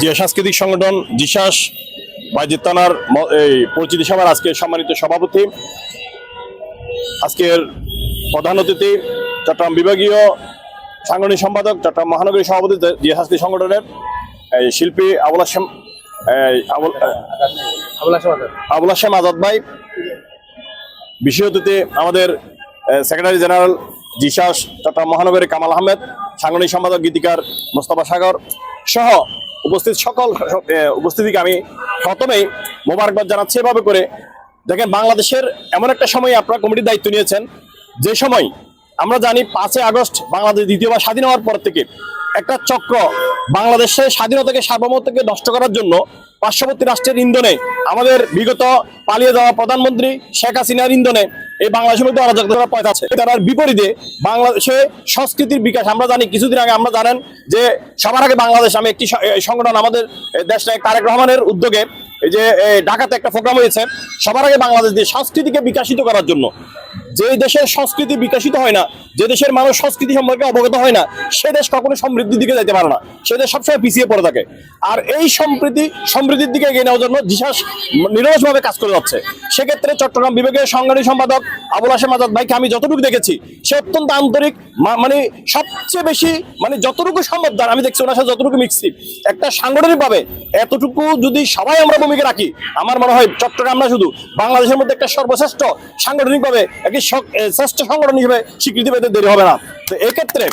যে সাংস্কৃতিক সংগঠন জিসাস বাইজিৎ থানার এই পরিচিতি সভার আজকে সম্মানিত সভাপতি আজকের প্রধান অতিথি চট্টগ্রাম বিভাগীয় সাংগঠনিক সম্পাদক চট্টগ্রাম মহানগরী সভাপতি যে- যে সাংস্কৃতিক সংগঠনের এই শিল্পী আবুল হাসেম এই আবুল আবুল হাসেম আজাদ। ভাই বিশেষ অতিথি আমাদের সেক্রেটারি জেনারেল জিসাস চট্টগ্রাম মহানগরী কামাল আহমেদ সাংগঠনিক সম্পাদক গীতিকার মোস্তফা সাগর সহ উপস্থিত সকল উপস্থিতিকে আমি প্রথমেই মোবারকবাদ জানাচ্ছি এভাবে করে। দেখেন, বাংলাদেশের এমন একটা সময় আপনারা কমিটির দায়িত্ব নিয়েছেন। যে সময় আমরা জানি পাঁচই আগস্ট বাংলাদেশ দ্বিতীয়বার স্বাধীন হওয়ার পর থেকে একটা চক্র বাংলাদেশের স্বাধীনতাকে সার্বভৌমত্বকে নষ্ট করার জন্য পার্শ্ববর্তী রাষ্ট্রের ইন্ধনে আমাদের বিগত পালিয়ে যাওয়া প্রধানমন্ত্রী শেখ হাসিনার ইন্ধনে এই বাংলাদেশের মধ্যে অরাজকতার পথ আছে। তার বিপরীতে বাংলাদেশে সংস্কৃতির বিকাশ। আমরা জানি, কিছুদিন আগে আমরা জানেন যে সবার আগে বাংলাদেশ আমি একটি সংগঠন আমাদের এই দেশ নায়ক তারেক রহমানের উদ্যোগে যে ঢাকাতে একটা প্রোগ্রাম হয়েছে। সবার আগে বাংলাদেশ দিয়ে সংস্কৃতিকে বিকাশিত করার জন্য। যে দেশের সংস্কৃতি বিকশিত হয় না, যে দেশের মানুষ সংস্কৃতি সম্পর্কে অবগত হয় না, সে দেশ কখনো সমৃদ্ধির দিকে যাইতে পারে না। সে দেশ সবসময় পিছিয়ে পড়ে থাকে। আর এই সম্প্রীতি, সমৃদ্ধির দিকে এগিয়ে নেওয়ার জন্য জিসাস নিরলসভাবে কাজ করে যাচ্ছে। সেক্ষেত্রে চট্টগ্রাম বিভাগের সংগ্রামী সম্পাদক আবুল হাসেম আজাদ ভাইকে আমি যতটুকু দেখেছি, সে অত্যন্ত আন্তরিক মানে সবচেয়ে বেশি মানে যতটুকু সম্ভব, আমি দেখছি ওনার সাথে যতটুকু মিক্সি, একটা সাংগঠনিক ভাবে এতটুকু যদি সবাই আমরা ভূমিকা রাখি, আমার মনে হয় চট্টগ্রাম না শুধু, বাংলাদেশের মধ্যে একটা সর্বশ্রেষ্ঠ সাংগঠনিকভাবে একটি শ্রেষ্ঠ সংগঠন হিসেবে স্বীকৃতি পেতে দেরি হবে না। তো এক্ষেত্রে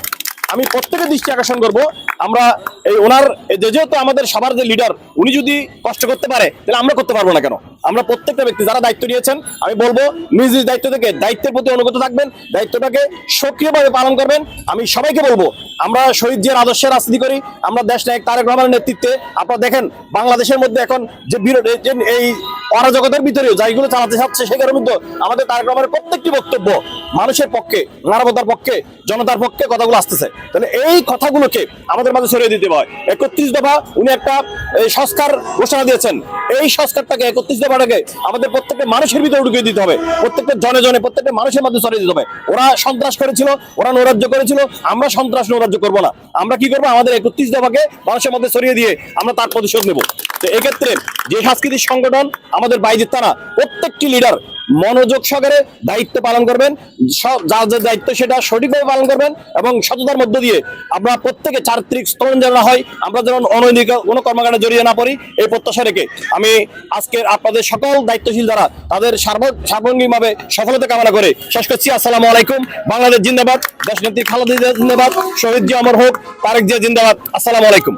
আমি প্রত্যেকের দৃষ্টি আকর্ষণ করব। আমরা এই ওনার যে যেহেতু আমাদের সবার যে লিডার উনি যদি কষ্ট করতে পারে, তাহলে আমরা করতে পারব না কেন? আমরা প্রত্যেকটা ব্যক্তি যারা দায়িত্ব নিয়েছেন, আমি বলব, নিজ নিজ দায়িত্ব থেকে দায়িত্বের প্রতি অনুগত থাকবেন, দায়িত্বটাকে সক্রিয়ভাবে পালন করবেন। আমি সবাইকে বলব, আমরা শহীদ জিয়ার আদর্শে রাজনীতি করি, আমরা দেশ নায়ক তারেক রহমানের নেতৃত্বে, আপনারা দেখেন বাংলাদেশের মধ্যে এখন যে এই অরাজকতার ভিতরেও যাইগুলো চালাতে চাচ্ছে সেগুলোর মধ্যে আমাদের তারেক রহমানের প্রত্যেকটি বক্তব্য মানুষের পক্ষে, মানবতার পক্ষে, জনতার পক্ষে কথাগুলো আসতেছে। তাহলে এই কথাগুলোকে আমাদের মাঝে ছড়িয়ে দিতে হয়। একত্রিশ দফা উনি একটা সংস্কার ঘোষণা দিয়েছেন। এই সংস্কারটাকে একত্রিশ দফাটাকে আমাদের প্রত্যেকটা মানুষের ভিতরে ঢুকিয়ে দিতে হবে। প্রত্যেকটা জনে জনে, প্রত্যেকটা মানুষের মধ্যে ছড়িয়ে দিতে হবে। ওরা সন্ত্রাস করেছিল, ওরা নৈরাজ্য করেছিল, আমরা সন্ত্রাস নৈরাজ্য করব না। আমরা কি করব? আমাদের একত্রিশ দফাকে মানুষের মধ্যে ছড়িয়ে দিয়ে আমরা তার প্রতিশোধ নেব। তো এক্ষেত্রে যে সাংস্কৃতিক সংগঠন, আমাদের বাইরের তারা, প্রত্যেকটি লিডার মনোযোগ সহকারে দায়িত্ব পালন করবেন। সব যার যে দায়িত্ব সেটা সঠিকভাবে পালন করবেন এবং সততার মধ্য দিয়ে আমরা প্রত্যেকে চারিত্রিক স্তরণ যেন হয়, আমরা যেমন অনৈতিক কোনো কর্মকাণ্ডে জড়িয়ে না পড়ি, এই প্রত্যাশা রেখে আমি আজকের আপনাদের সকল দায়িত্বশীল যারা তাদের সার্ব- সার্বঙ্গীনভাবে সফলতা কামনা করে শেষ করছি। আসসালামু আলাইকুম। বাংলাদেশ জিন্দাবাদ, দেশনেত্রী খালেদা জিন্দাবাদ, শহীদ জিয়া অমর হোক, তারেক জিয়া জিন্দাবাদ। আসসালামু আলাইকুম।